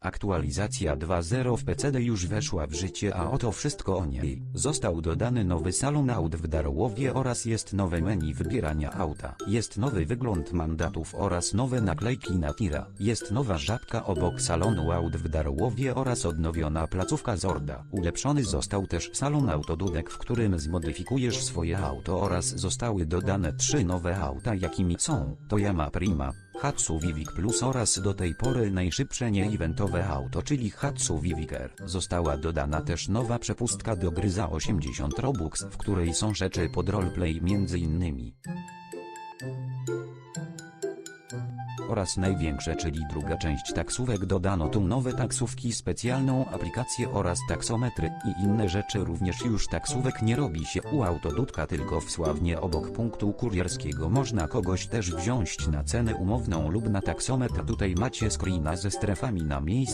Aktualizacja 2.0 w PCD już weszła w życie a oto wszystko o niej. Został dodany nowy salon aut w Darłowie oraz jest nowe menu wybierania auta. Jest nowy wygląd mandatów oraz nowe naklejki na tira. Jest nowa żabka obok salonu aut w Darłowie oraz odnowiona placówka Zorda. Ulepszony został też salon autodudek w którym zmodyfikujesz swoje auto oraz zostały dodane trzy nowe auta jakimi są Toyama Prima, Hatsu Vivik Plus oraz do tej pory najszybsze nie-eventowe auto czyli Hatsu Vivik R. Została dodana też nowa przepustka do gry za 80 Robux w której są rzeczy pod roleplay między innymi oraz największe czyli druga część taksówek dodano tu nowe taksówki specjalną aplikację oraz taksometry i inne rzeczy. Również już taksówek nie robi się u autodudka tylko w Sławnie obok punktu kurierskiego. Można kogoś też wziąć na cenę umowną lub na taksometr. Tutaj macie screena ze strefami na miejscu